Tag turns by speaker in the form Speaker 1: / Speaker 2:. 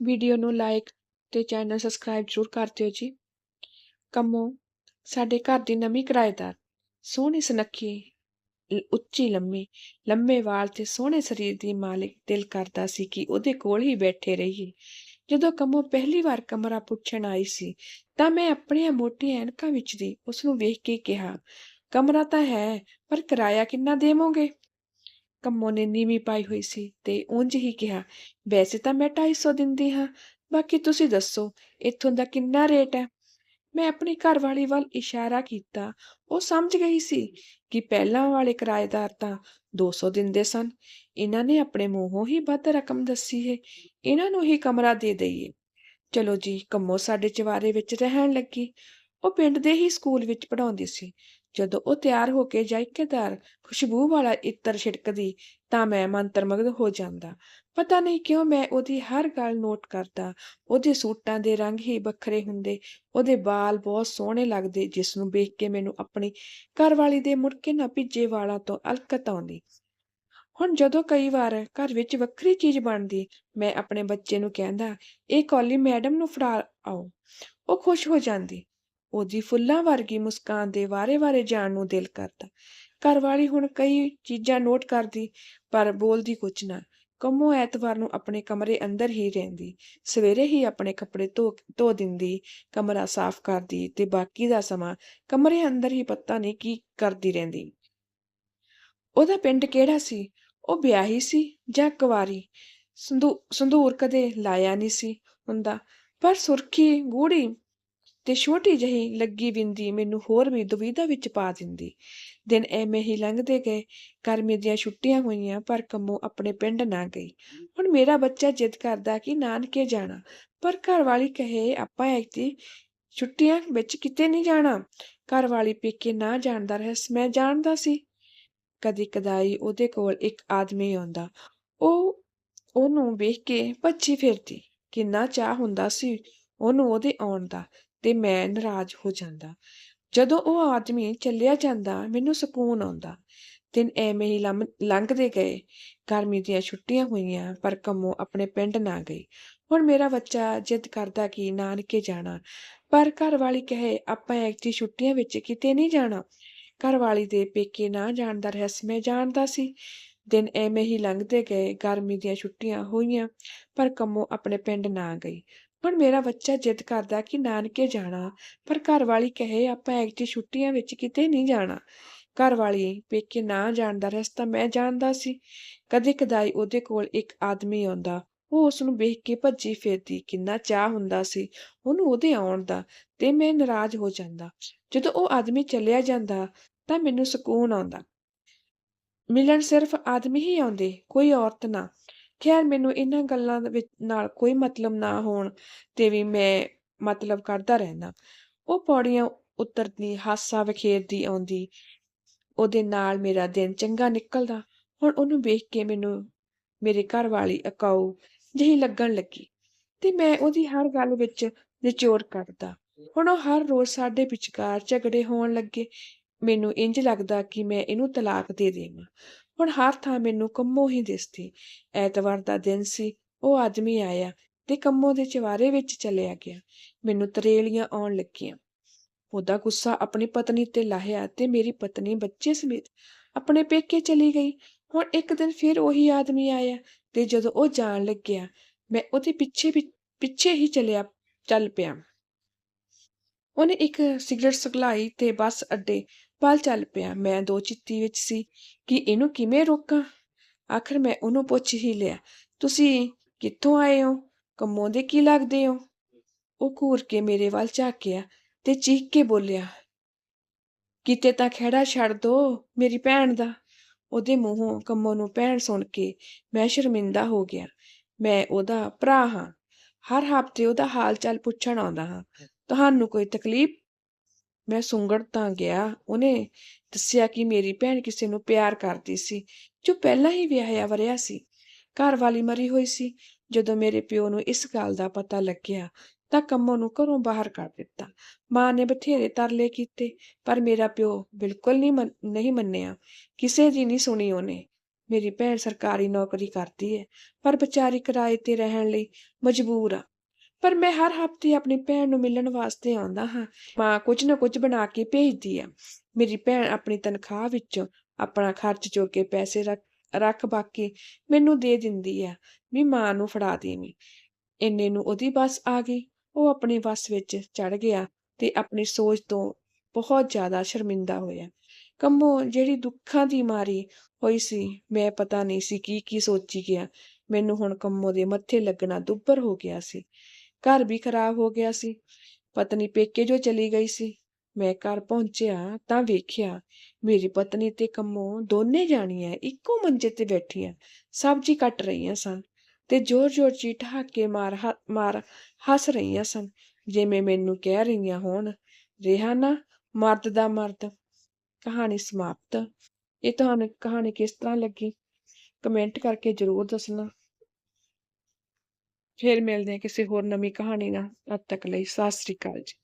Speaker 1: Video ਨੂੰ like ਤੇ channel subscribe ਜ਼ਰੂਰ ਕਰ ਦਿਓ ਜੀ। ਕੰਮੋ, ਸਾਡੇ ਘਰ ਦੀ ਨਵੀਂ ਕਿਰਾਏਦਾਰ, ਸੋਹਣੀ ਸੁਨੱਖੀ ਉੱਚੀ ਲੰਮੀ, ਲੰਮੇ ਵਾਲ ਤੇ ਸੋਹਣੇ ਸਰੀਰ ਦੀ ਮਾਲਿਕ ਦਿਲ ਕਰਦਾ ਸੀ ਕਿ ਉਹਦੇ ਕੋਲ ਹੀ ਬੈਠੇ ਰਹੀਏ। ਜਦੋਂ ਕੰਮੋ ਪਹਿਲੀ ਵਾਰ ਕਮਰਾ ਪੁੱਛਣ ਆਈ ਸੀ, ਤਾਂ ਮੈਂ ਆਪਣੀਆਂ ਮੋਟੀਆਂ ਐਨਕਾਂ ਵਿੱਚ ਦੀ ਉਸ ਨੂੰ ਵੇਖ ਕੇ ਕਿਹਾ, ਕਮਰਾ ਤਾਂ ਹੈ, ਪਰ ਕਿਰਾਇਆ ਕਿੰਨਾ ਦੇਵੋਗੇ? ਕੰਮੋ ਨੇ ਨੀਵੀਂ ਪਾਈ ਹੋਈ ਸੀ ਤੇ ਉਂਝ ਹੀ ਕਿਹਾ, ਵੈਸੇ ਤਾਂ ਮੈਂ 250 ਦਿੰਦੀ ਹਾਂ, ਬਾਕੀ ਤੁਸੀਂ ਦੱਸੋ, ਇੱਥੋਂ ਦਾ ਕਿੰਨਾ ਰੇਟ ਹੈ? ਮੈਂ ਆਪਣੀ ਘਰਵਾਲੀ ਵੱਲ ਇਸ਼ਾਰਾ ਕੀਤਾ, ਉਹ ਸਮਝ ਗਈ ਸੀ ਕਿ ਪਹਿਲਾਂ ਵਾਲੇ ਕਿਰਾਏਦਾਰ ਤਾਂ 200 ਦਿੰਦੇ ਸਨ। ਇਹਨਾਂ ਨੇ ਆਪਣੇ ਮੂੰਹੋਂ ਹੀ ਵੱਧ ਰਕਮ ਦੱਸੀ ਹੈ, ਇਹਨਾਂ ਨੂੰ ਹੀ ਕਮਰਾ ਦੇ ਦਈਏ। ਚਲੋ ਜੀ, ਕੰਮੋ ਸਾਡੇ ਚਵਾਰੇ ਵਿੱਚ ਰਹਿਣ ਲੱਗੀ। ਉਹ ਪਿੰਡ ਦੇ ਹੀ ਸਕੂਲ ਵਿੱਚ ਪੜ੍ਹਾਉਂਦੀ ਸੀ ਜਦੋਂ ਉਹ ਤਿਆਰ ਹੋ ਕੇ ਜਾਇਕੇਦਾਰ ਖੁਸ਼ਬੂ ਵਾਲਾ ਇਤਰ ਛਿੜਕਦੀ, ਤਾਂ ਮੈਂ ਮੰਤਰਮਗਨ ਹੋ ਜਾਂਦਾ। ਪਤਾ ਨਹੀਂ ਕਿਉਂ ਮੈਂ ਉਹਦੀ ਹਰ ਗੱਲ ਨੋਟ ਕਰਦਾ। ਉਹਦੇ ਸੂਟਾਂ ਦੇ ਰੰਗ ਹੀ ਵੱਖਰੇ ਹੁੰਦੇ। ਉਹਦੇ ਵਾਲ ਬਹੁਤ ਸੋਹਣੇ ਲੱਗਦੇ, ਜਿਸ ਨੂੰ ਵੇਖ ਕੇ ਮੈਨੂੰ ਆਪਣੀ ਘਰਵਾਲੀ ਦੇ ਮੁੜਕੇ ਨਾ ਭਿੱਜੇ ਵਾਲਾਂ ਤੋਂ ਅਲਕਤ ਆਉਂਦੀ। ਹੁਣ ਜਦੋਂ ਕਈ ਵਾਰ ਘਰ ਵਿੱਚ ਵੱਖਰੀ ਚੀਜ਼ ਬਣਦੀ, ਮੈਂ ਆਪਣੇ ਬੱਚੇ ਨੂੰ ਕਹਿੰਦਾ, ਇਹ ਕੌਲੀ ਮੈਡਮ ਨੂੰ ਫੜਾ ਆਓ। ਉਹ ਖੁਸ਼ ਹੋ ਜਾਂਦੀ। ਉਹਦੀ ਫੁੱਲਾਂ ਵਰਗੀ ਮੁਸਕਾਨ ਦੇ ਵਾਰੇ-ਵਾਰੇ ਜਾਣ ਨੂੰ ਦਿਲ ਕਰਦਾ। ਘਰਵਾਲੀ ਹੁਣ ਕਈ ਚੀਜ਼ਾਂ ਨੋਟ ਕਰਦੀ, ਪਰ ਬੋਲਦੀ ਕੁਝ ਨਾ। ਕੰਮੋ ਐਤਵਾਰ ਨੂੰ ਆਪਣੇ ਕਮਰੇ ਅੰਦਰ ਹੀ ਰਹਿੰਦੀ। ਸਵੇਰੇ ਹੀ ਆਪਣੇ ਕੱਪੜੇ ਧੋ ਧੋ ਦਿੰਦੀ, ਕਮਰਾ ਸਾਫ਼ ਕਰਦੀ ਤੇ ਬਾਕੀ ਦਾ ਸਮਾਂ ਕਮਰੇ ਅੰਦਰ ਹੀ ਪਤਾ ਨਹੀਂ ਕੀ ਕਰਦੀ ਰਹਿੰਦੀ। ਉਹਦਾ ਪਿੰਡ ਕਿਹੜਾ ਸੀ? ਉਹ ਵਿਆਹੀ ਸੀ ਜਾਂ ਕੁਵਾਰੀ? ਸੰਦੂ ਸੰਦੂਰ ਕਦੇ ਲਾਇਆ ਨਹੀਂ ਸੀ ਹੁੰਦਾ, ਪਰ ਸੁਰਖੀ ਗੂੜੀ ਤੇ ਛੋਟੀ ਜਿਹੀ ਲੱਗੀ ਬਿੰਦੀ ਮੈਨੂੰ ਹੋਰ ਵੀ ਦੁਵਿਧਾ ਵਿੱਚ ਪਾ ਦਿੰਦੀ। ਦਿਨ ਐਵੇਂ ਹੀ ਲੰਘਦੇ ਗਏ, ਗਰਮੀ ਦੀਆਂ ਛੁੱਟੀਆਂ ਹੋਈਆਂ, ਪਰ ਕੰਮੋ ਆਪਣੇ ਪਿੰਡ ਨਾ ਗਈ। ਹੁਣ ਮੇਰਾ ਬੱਚਾ ਜਿੱਦ ਕਰਦਾ ਕਿ ਨਾਨਕੇ ਜਾਣਾ, ਪਰ ਘਰ ਵਾਲੀ ਕਹੇ, ਆਪਾਂ ਐਤੀ ਛੁੱਟੀਆਂ ਵਿੱਚ ਕਿਤੇ ਨਹੀਂ ਜਾਣਾ। ਘਰ ਵਾਲੀ ਪੇਕੇ ਨਾ ਜਾਣਦਾ ਰਹਿਸ ਮੈਂ ਜਾਣਦਾ ਸੀ। ਕਦੀ ਕਦਾਈ ਉਹਦੇ ਕੋਲ ਇੱਕ ਆਦਮੀ ਆਉਂਦਾ। ਉਹ ਉਹਨੂੰ ਵੇਖ ਕੇ ਭੱਜੀ ਫਿਰਦੀ, ਕਿੰਨਾ ਚਾਹ ਹੁੰਦਾ ਸੀ ਉਹਨੂੰ ਉਹਦੇ ਆਉਣ ਦਾ। ਤੇ ਮੈਂ ਨਾਰਾਜ਼ ਹੋ ਜਾਂਦਾ। ਜਦੋਂ ਉਹ ਆਦਮੀ ਚੱਲਿਆ ਜਾਂਦਾ, ਮੈਨੂੰ ਸਕੂਨ ਆਉਂਦਾ। ਦਿਨ ਐਵੇਂ ਹੀ ਲੰਮ- ਲੰਘਦੇ ਗਏ। ਗਰਮੀ ਦੀਆਂ ਛੁੱਟੀਆਂ ਹੋਈਆਂ, ਪਰ ਕੰਮੋ ਆਪਣੇ ਪਿੰਡ ਨਾ ਗਈ। ਹੁਣ ਮੇਰਾ ਬੱਚਾ ਜਿੱਦ ਕਰਦਾ ਕਿ ਨਾਨਕੇ ਜਾਣਾ। ਪਰ ਘਰ ਵਾਲੀ ਕਹੇ, ਆਪਾਂ ਐਕਟੀ ਛੁੱਟੀਆਂ ਵਿੱਚ ਕਿਤੇ ਨਹੀਂ ਜਾਣਾ। ਘਰ ਵਾਲੀ ਦੇ ਪੇਕੇ ਨਾ ਜਾਣ ਦਾ ਰਹੱਸ ਮੈਂ ਜਾਣਦਾ ਸੀ। ਦਿਨ ਐਵੇਂ ਹੀ ਲੰਘਦੇ ਗਏ। ਗਰਮੀ ਦੀਆਂ ਛੁੱਟੀਆਂ ਹੋਈਆਂ, ਪਰ ਕੰਮੋ ਆਪਣੇ ਪਿੰਡ ਨਾ ਗਈ। ਹੁਣ ਮੇਰਾ ਬੱਚਾ ਜਿੱਦ ਕਰਦਾ ਕਿ ਨਾਨਕੇ ਜਾਣਾ, ਪਰ ਘਰ ਵਾਲੀ ਕਹੇ, ਆਪਾਂ ਐਕਟੀ ਛੁੱਟੀਆਂ ਵਿੱਚ ਕਿਤੇ ਨਹੀਂ ਜਾਣਾ। ਘਰ ਵਾਲੀ ਪੇਕੇ ਨਾ ਜਾਣ ਦਾ ਰਸਤਾ ਮੈਂ ਜਾਣਦਾ ਸੀ। ਕਦੇ ਕਦਾਈ ਉਹਦੇ ਕੋਲ ਇੱਕ ਆਦਮੀ ਆਉਂਦਾ। ਉਹ ਉਸ ਨੂੰ ਵੇਖ ਕੇ ਭੱਜੀ ਫਿਰਦੀ, ਕਿੰਨਾ ਚਾਹ ਹੁੰਦਾ ਸੀ ਉਹਨੂੰ ਉਹਦੇ ਆਉਣ ਦਾ, ਤੇ ਮੈਂ ਨਾਰਾਜ਼ ਹੋ ਜਾਂਦਾ। ਜਦੋਂ ਉਹ ਆਦਮੀ ਚੱਲਿਆ ਜਾਂਦਾ, ਤਾਂ ਮੈਨੂੰ ਸਕੂਨ ਆਉਂਦਾ। ਮਿਲਣ ਸਿਰਫ ਆਦਮੀ ਹੀ ਆਉਂਦੇ, ਕੋਈ ਔਰਤ ਨਾ। ਖੈਰ ਮੈਨੂੰ ਇਹਨਾਂ ਗੱਲਾਂ ਦੇ ਵਿੱਚ ਨਾਲ ਕੋਈ ਮਤਲਬ ਨਾ ਹੋਣ ਤੇ ਵੀ ਮੈਂ ਮਤਲਬ ਕਰਦਾ ਰਹਿਣਾ ਉਹ ਪੌੜੀਆਂ ਉਤਰਦੀ, ਹਾਸਾ ਵਖੇਰਦੀ ਆਉਂਦੀ। ਉਹਦੇ ਨਾਲ ਮੇਰਾ ਦਿਨ ਚੰਗਾ ਨਿਕਲਦਾ। ਹੁਣ ਉਹਨੂੰ ਵੇਖ ਕੇ ਮੈਨੂੰ ਮੇਰੇ ਘਰ ਵਾਲੀ ਅਕਾਊ ਜਿਹੀ ਲੱਗਣ ਲੱਗੀ ਤੇ ਮੈਂ ਉਹਦੀ ਹਰ ਗੱਲ ਵਿੱਚ ਨਿਚੋੜ ਕੱਢਦਾ ਹੁਣ ਉਹ ਹਰ ਰੋਜ਼ ਸਾਡੇ ਵਿਚਕਾਰ ਝਗੜੇ ਹੋਣ ਲੱਗੇ। ਮੈਨੂੰ ਇੰਜ ਲੱਗਦਾ ਕਿ ਮੈਂ ਇਹਨੂੰ ਤਲਾਕ ਦੇ ਦੇਵਾਂ। ਹੁਣ ਹਰ ਥਾਂ ਮੈਨੂੰ ਕੰਮੋ ਹੀ ਦਿਸਦੀ। ਐਤਵਾਰ ਦਾ ਦਿਨ ਸੀ, ਉਹ ਆਦਮੀ ਆਇਆ ਤੇ ਕੰਮੋ ਦੇ ਚਵਾਰੇ ਵਿੱਚ ਚਲਿਆ ਗਿਆ। ਮੈਨੂੰ ਤਰੇਲੀਆਂ ਆਉਣ ਲੱਗੀਆਂ। ਉਹਦਾ ਗੁੱਸਾ ਆਪਣੀ ਪਤਨੀ ਤੇ ਲਾਹਿਆ ਤੇ ਮੇਰੀ ਪਤਨੀ ਬੱਚੇ ਸਮੇਤ ਆਪਣੇ ਪੇਕੇ ਚਲੀ ਗਈ। ਹੁਣ ਇੱਕ ਦਿਨ ਫਿਰ ਉਹੀ ਆਦਮੀ ਆਇਆ ਤੇ ਜਦੋਂ ਉਹ ਜਾਣ ਲੱਗਿਆ, ਮੈਂ ਉਹਦੇ ਪਿੱਛੇ ਪਿ- ਪਿੱਛੇ ਹੀ ਚਲਿਆ, ਚੱਲ ਪਿਆ। ਉਹਨੇ ਇੱਕ ਸਿਗਰਟ ਸਗਲਾਈ ਤੇ ਬੱਸ ਅੱਡੇ ਪਲ ਚੱਲ ਪਿਆ। ਮੈਂ ਦੋ ਚਿੱਤੀ ਵਿੱਚ ਸੀ ਕਿ ਇਹਨੂੰ ਕਿਵੇਂ ਰੋਕਾਂ? ਆਖਰ ਮੈਂ ਉਹਨੂੰ ਪੁੱਛ ਹੀ ਲਿਆ, ਤੁਸੀਂ ਕਿੱਥੋਂ ਆਏ ਹੋ? ਕੰਮੋਂ ਦੇ ਕੀ ਲੱਗਦੇ ਹੋ? ਉਹ ਘੂਰ ਕੇ ਮੇਰੇ ਵੱਲ ਝਾਕਿਆ ਤੇ ਚੀਖ ਕੇ ਬੋਲਿਆ, ਕਿਤੇ ਤਾਂ ਖਹਿੜਾ ਛੱਡ ਦੋ ਮੇਰੀ ਭੈਣ ਦਾ। ਉਹਦੇ ਮੂੰਹੋਂ ਕੰਮੋਂ ਨੂੰ ਭੈਣ ਸੁਣ ਕੇ ਮੈਂ ਸ਼ਰਮਿੰਦਾ ਹੋ ਗਿਆ। ਮੈਂ ਉਹਦਾ ਭਰਾ ਹਾਂ। ਹਰ ਹਫ਼ਤੇ ਉਹਦਾ ਹਾਲ ਚਾਲ ਪੁੱਛਣ ਆਉਂਦਾ ਹਾਂ। ਤੁਹਾਨੂੰ ਕੋਈ ਤਕਲੀਫ? ਮੈਂ ਸੁੰਗੜ ਤਾਂ ਗਿਆ, ਉਹਨੇ ਦੱਸਿਆ ਕਿ ਮੇਰੀ ਭੈਣ ਕਿਸੇ ਨੂੰ ਪਿਆਰ ਕਰਦੀ ਸੀ, ਜੋ ਪਹਿਲਾਂ ਹੀ ਵਿਆਹਿਆ ਵਰਿਆ ਸੀ। ਘਰ ਵਾਲੀ ਮਰੀ ਹੋਈ ਸੀ। ਜਦੋਂ ਮੇਰੇ ਪਿਓ ਨੂੰ ਇਸ ਗੱਲ ਦਾ ਪਤਾ ਲੱਗਿਆ, ਤਾਂ ਕੰਮੋਂ ਨੂੰ ਘਰੋਂ ਬਾਹਰ ਕਰ ਦਿੱਤਾ। ਮਾਂ ਨੇ ਬਥੇਰੇ ਤਰਲੇ ਕੀਤੇ, ਪਰ ਮੇਰਾ ਪਿਓ ਬਿਲਕੁਲ ਨਹੀਂ ਨਹੀਂ ਮੰਨਿਆ। ਕਿਸੇ ਦੀ ਨਹੀਂ ਸੁਣੀ ਉਹਨੇ। ਮੇਰੀ ਭੈਣ ਸਰਕਾਰੀ ਨੌਕਰੀ ਕਰਦੀ ਹੈ, ਪਰ ਵਿਚਾਰੀ ਕਿਰਾਏ ਤੇ ਰਹਿਣ ਲਈ ਮਜਬੂਰ ਆ। ਪਰ ਮੈਂ ਹਰ ਹਫ਼ਤੇ ਆਪਣੀ ਭੈਣ ਨੂੰ ਮਿਲਣ ਵਾਸਤੇ ਆਉਂਦਾ ਹਾਂ। ਮਾਂ ਕੁਝ ਨਾ ਕੁਝ ਬਣਾ ਕੇ ਭੇਜਦੀ ਆ ਮੇਰੀ ਭੈਣ ਆਪਣੀ ਤਨਖਾਹ ਵਿੱਚੋਂ ਆਪਣਾ ਖਰਚ ਜੋਗੇ ਪੈਸੇ ਰੱਖ ਰੱਖ ਬਾਕੀ ਮੈਨੂੰ ਦੇ ਦਿੰਦੀ ਆ ਵੀ ਮਾਂ ਨੂੰ ਫੜਾ ਦੇਵੀਂ। ਇੰਨੇ ਨੂੰ ਉਹਦੀ ਬੱਸ ਆ ਗਈ। ਉਹ ਆਪਣੀ ਬੱਸ ਵਿੱਚ ਚੜ ਗਿਆ ਤੇ ਆਪਣੀ ਸੋਚ ਤੋਂ ਬਹੁਤ ਜ਼ਿਆਦਾ ਸ਼ਰਮਿੰਦਾ ਹੋਇਆ। ਕੰਮੋ ਜਿਹੜੀ ਦੁੱਖਾਂ ਦੀ ਮਾਰੀ ਹੋਈ ਸੀ, ਮੈਂ ਪਤਾ ਨਹੀਂ ਸੀ ਕੀ ਕੀ ਸੋਚੀ ਗਿਆ। ਮੈਨੂੰ ਹੁਣ ਕੰਮੋ ਦੇ ਮੱਥੇ ਲੱਗਣਾ ਦੁੱਬਰ ਹੋ ਗਿਆ ਸੀ। ਘਰ ਵੀ ਖਰਾਬ ਹੋ ਗਿਆ ਸੀ। ਪਤਨੀ ਪੇਕੇ ਜੋ ਚਲੀ ਗਈ ਸੀ। ਮੈਂ ਘਰ ਪਹੁੰਚਿਆ ਤਾਂ ਵੇਖਿਆ ਮੇਰੀ ਪਤਨੀ ਤੇ ਕੰਮੋ ਦੋਨੇ ਜਾਣੀਆਂ ਇੱਕੋ ਮੰਜੇ ਤੇ ਬੈਠੀਆਂ, ਸਬਜ਼ੀ ਕੱਟ ਰਹੀਆਂ ਸਨ ਤੇ ਜ਼ੋਰ-ਜ਼ੋਰ ਜੀ ਠਹਾਕੇ ਮਾਰ ਹ- ਮਾਰ ਹੱਸ ਰਹੀਆਂ ਸਨ। ਜਿਵੇਂ ਮੈਨੂੰ ਕਹਿ ਰਹੀਆਂ ਹੋਣ, ਰਿਹਾ ਨਾ, ਮਰਦ ਦਾ ਮਰਦ, ਕਹਾਣੀ ਸਮਾਪਤ। ਇਹ ਤੁਹਾਨੂੰ ਕਹਾਣੀ ਕਿਸ ਤਰ੍ਹਾਂ ਲੱਗੀ? ਕਮੈਂਟ ਕਰਕੇ ਜ਼ਰੂਰ ਦੱਸਣਾ। ਫਿਰ ਮਿਲਦੇ ਹਾਂ ਕਿਸੇ ਹੋਰ ਨਵੀਂ ਕਹਾਣੀ ਨਾਲ। ਤਦ ਤੱਕ ਲਈ ਸਤਿ ਸ੍ਰੀ ਅਕਾਲ ਜੀ।